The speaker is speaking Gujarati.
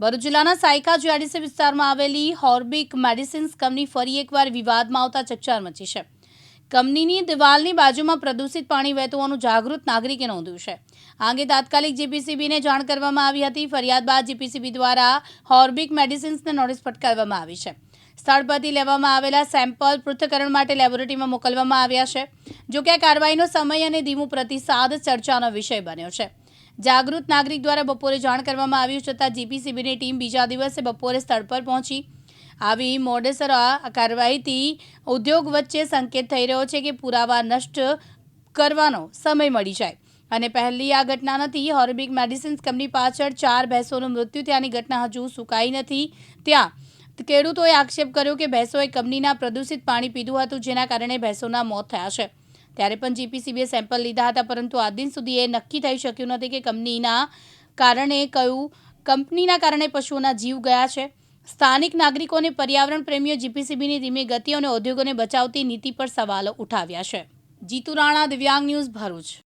ભરૂચ જિલ્લાના સાયકા જીઆરડીસી વિસ્તારમાં આવેલી હોર્બિક મેડિસિન્સ કંપની ફરી એકવાર વિવાદમાં આવતા ચકચાર મચી છે. કંપનીની દિવાલની બાજુમાં પ્રદૂષિત પાણી વહેતું હોવાનું જાગૃત નાગરિકે નોંધ્યું છે. આ અંગે તાત્કાલિક જીપીસીબીને જાણ કરવામાં આવી હતી. ફરિયાદ બાદ જીપીસીબી દ્વારા હોર્બિક મેડિસિન્સને નોટિસ ફટકારવામાં આવી છે. સ્થળ પરથી લેવામાં આવેલા સેમ્પલ પૃથ્થકરણ માટે લેબોરેટરીમાં મોકલવામાં આવ્યા છે જો કે આ કાર્યવાહીનો સમય અને ધીમું પ્રતિસાદ ચર્ચાનો વિષય બન્યો છે. જાગૃત નાગરિક દ્વારા બપોરે જાણ કરવામાં આવ્યું છતાં જીપીસીબીની ટીમ બીજા દિવસે બપોરે સ્થળ પર પહોંચી. આવી મોડેસર કાર્યવાહીથી ઉદ્યોગ વચ્ચે સંકેત થઈ રહ્યો છે કે પુરાવા નષ્ટ કરવાનો સમય મળી જાય. અને પહેલી આ ઘટના નથી હોર્બિક મેડિસિન્સ કંપની પાછળ ચાર ભેંસોનું મૃત્યુ થયાની ઘટના હજુ સુકાઈ નથી. ત્યાં ખેડૂતોએ આક્ષેપ કર્યો કે ભેંસોએ કંપનીના પ્રદૂષિત પાણી પીધું હતું, જેના કારણે ભેંસોના મોત થયા છે. ત્યારે પણ જીપીસીબીએ સેમ્પલ લીધા હતા, પરંતુ આજ દિન સુધી એ નક્કી થઈ શક્યું નથી કે કંપનીના કારણે કયું, કંપનીના કારણે પશુઓના જીવ ગયા છે. સ્થાનિક નાગરિકો અને પર્યાવરણ પ્રેમીઓ જીપીસીબીની ધીમી ગતિ અને ઉદ્યોગોને બચાવતી નીતિ પર સવાલો ઉઠાવ્યા છે. જીતુ રાણા, દિવ્યાંગ ન્યૂઝ ભરૂચ.